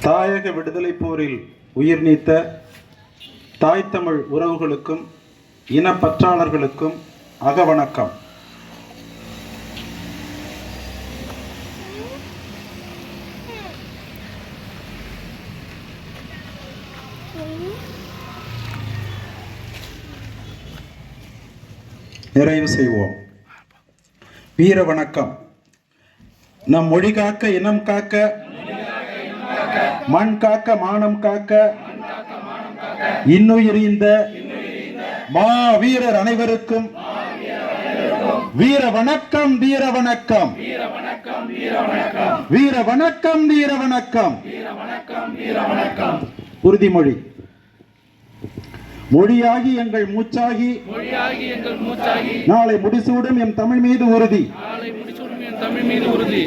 தாயக விடுதலை போரில் உயிர் நீத்த தாய் தமிழ் உறவுகளுக்கும் இனப்பற்றாளர்களுக்கும் அகவணக்கம். நிறைவு செய்வோம். வீர வணக்கம் நம் மொழி காக்க இனம் காக்க மண் காக்க மானம் காக்க இன்னுயிரிந்த மா வீரர் அனைவருக்கும் வீர வணக்கம் வீர வணக்கம். வீர வணக்கம் வீர வணக்கம். உறுதிமொழி. மொழியாகி எங்கள் மூச்சாகி மொழியாகி எங்கள் மூச்சாகி நாளை முடிசூடும் எம் தமிழ் மீது உறுதி. தமிழ் மீது உறுதி.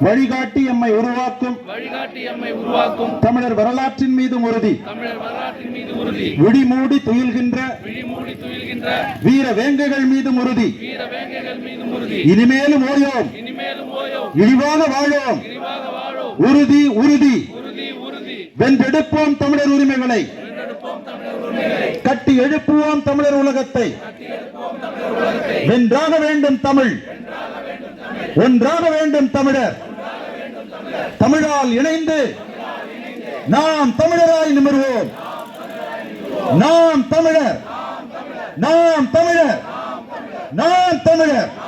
வழிகாட்டி எம்மை உருவாக்கும். வழிகாட்டி எம்மை உருவாக்கும். தமிழர் வரலாற்றின் மீதும் உறுதி. தமிழர் வரலாற்றின் மீது உறுதி. விடிமூடி துயில்கின்ற விழிமூடி துயில்கின்ற வீர வேங்கைகள் மீதும் உறுதி. வீர வேங்கைகள் மீது உறுதி. இனிமேலும் ஓயோம். இனிமேலும் ஓயோ இழிவாக வாழோம். விரிவாக வாழோ உறுதி உறுதி. உறுதி உறுதி. வென்றெடுப்போம் தமிழர் உரிமைகளை. கட்டி எழுப்புவோம் தமிழர் உலகத்தை. வென்றாக வேண்டும் தமிழ். ஒன்றாக வேண்டும் தமிழர். தமிழால் இணைந்து நாம் தமிழராய் நிமிர்வோம். நாம் தமிழர். நாம் தமிழர். நாம் தமிழர்.